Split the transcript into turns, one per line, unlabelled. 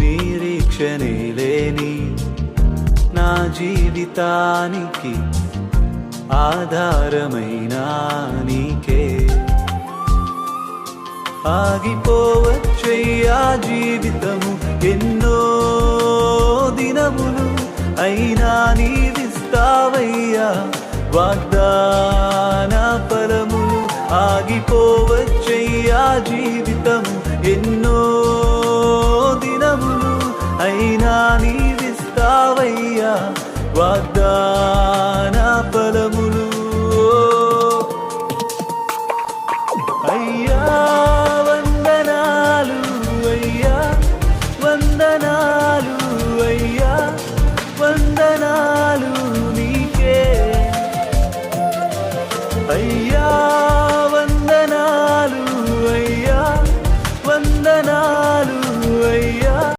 నిరీక్షణే లేని నా జీవితానికి ఆధారమైన నీకే. ఆగిపోవచ్చయ్యా జీవితము ఎన్నో దినములు అయినా నీవిస్తావయ్యా. వాగ్దాన ఫలములు ఆగిపోవచ్చయ్యా జీవితము ఎన్నో వాగ్దాన ఫలములు. అయ్యా వందనాలు అయ్యా వందనాలు అయ్యా వందనాలు నీకే. అయ్యా